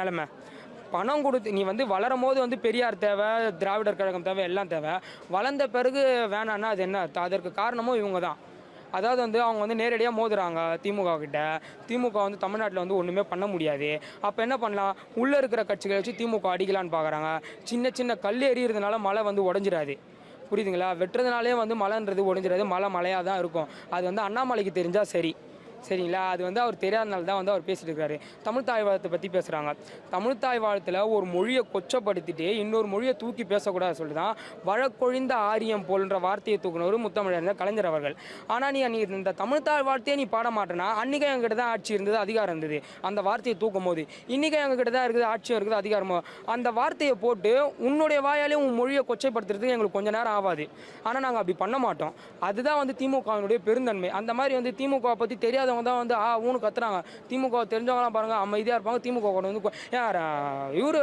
நிலமை பணம் கொடுத்து நீ வந்து வளரும் போது வந்து பெரியார் தேவை திராவிடர் கழகம் தேவை எல்லாம் தேவை. வளர்ந்த பிறகு வேணான்னா அது என்ன? அதற்கு காரணமும் இவங்க தான். அதாவது வந்து அவங்க வந்து நேரடியாக மோதுறாங்க திமுக கிட்ட. திமுக வந்து தமிழ்நாட்டில் வந்து ஒன்றுமே பண்ண முடியாது. அப்போ என்ன பண்ணலாம்? உள்ளே இருக்கிற கட்சிகளை வச்சு திமுக அடிக்கலான்னு பார்க்குறாங்க சின்ன சின்ன கல் எறிகிறதுனால மழை வந்து உடஞ்சிடாது. புரியுதுங்களா? வெட்டுறதுனாலே வந்து மழைன்றது ஒடிஞ்சிடாது மழை மழையாக தான் இருக்கும். அது வந்து அண்ணாமலைக்கு தெரிஞ்சால் சரி. சரிங்களா? அது வந்து அவர் தெரியாதனால தான் வந்து அவர் பேசிட்டு இருக்காரு தமிழ் தாய் வாழ்த்தை பற்றி பேசுகிறாங்க தமிழ் தாய் வாழ்த்தில் ஒரு மொழியை கொச்சப்படுத்திட்டு இன்னொரு மொழியை தூக்கி பேசக்கூடாது சொல்லி தான் வழக்கொழிந்த ஆரியம் போல்ன்ற வார்த்தையை தூக்குனவர் முத்தமிழர் கலைஞர் அவர்கள். ஆனால் நீ நீ இந்த தமிழ் தாய் வார்த்தையை நீ பாட மாட்டேனா அன்றைக்கி எங்ககிட்ட தான் ஆட்சி இருந்தது அதிகாரம் இருந்தது. அந்த வார்த்தையை தூக்கும் போது இன்றைக்கி எங்ககிட்ட தான் இருக்குது ஆட்சியும் இருக்குது அதிகாரமோ. அந்த வார்த்தையை போட்டு உன்னுடைய வாயாலே உன் மொழியை கொச்சைப்படுத்துறதுக்கு எங்களுக்கு கொஞ்ச நேரம் ஆகாது ஆனால் நாங்கள் அப்படி பண்ண மாட்டோம். அதுதான் வந்து திமுகவினுடைய பெருந்தன்மை. அந்த மாதிரி வந்து திமுக பற்றி தெரியாதவங்க தான் வந்து ஆ ஊனு கத்துறாங்க. திமுக தெரிஞ்சவங்களாம் பாருங்க அமைதியாக இருப்பாங்க. திமுக கூட வந்து யார் இவர்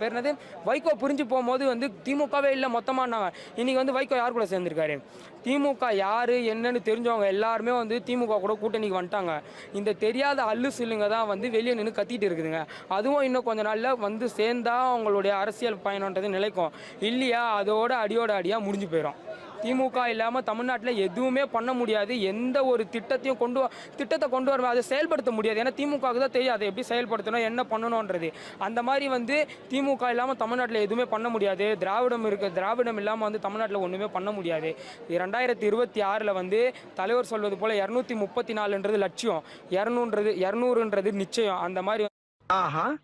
பேர் என்னது? வைகோ புரிஞ்சு போகும்போது வந்து திமுகவே இல்லை மொத்தமானாங்க இன்றைக்கி வந்து வைகோ யார் கூட சேர்ந்துருக்காரு? திமுக யார் என்னன்னு தெரிஞ்சவங்க எல்லாருமே வந்து திமுக கூட கூட்டணிக்கு வந்துட்டாங்க. இந்த தெரியாத அல்லு சில்லுங்க தான் வந்து வெளியே நின்று கத்திட்டு இருக்குதுங்க. அதுவும் இன்னும் கொஞ்ச நாளில் வந்து சேர்ந்தா அவங்களுடைய அரசியல் பயணன்றது நிலைக்கும். இல்லையா? அதோட அடியோட அடியாக முடிஞ்சு போயிடும் திமுக இல்லாமல் தமிழ்நாட்டில் எதுவுமே பண்ண முடியாது. எந்த ஒரு திட்டத்தையும் கொண்டு வ- திட்டத்தை கொண்டு வர அதை செயல்படுத்த முடியாது. ஏன்னா திமுகவுக்கு தான் தெரியும் அதை எப்படி செயல்படுத்தணும் என்ன பண்ணணுன்றது அந்த மாதிரி வந்து திமுக இல்லாமல் தமிழ்நாட்டில் எதுவுமே பண்ண முடியாது. திராவிடம் இருக்க திராவிடம் இல்லாமல் வந்து தமிழ்நாட்டில் ஒன்றுமே பண்ண முடியாது. ரெண்டாயிரத்தி இருபத்தி ஆறில் வந்து தலைவர் சொல்வது போல் இரநூத்தி முப்பத்தி நாலுன்றது லட்சியம். இரநூன்றது இரநூறுன்றது நிச்சயம். அந்த மாதிரி ஆஹா.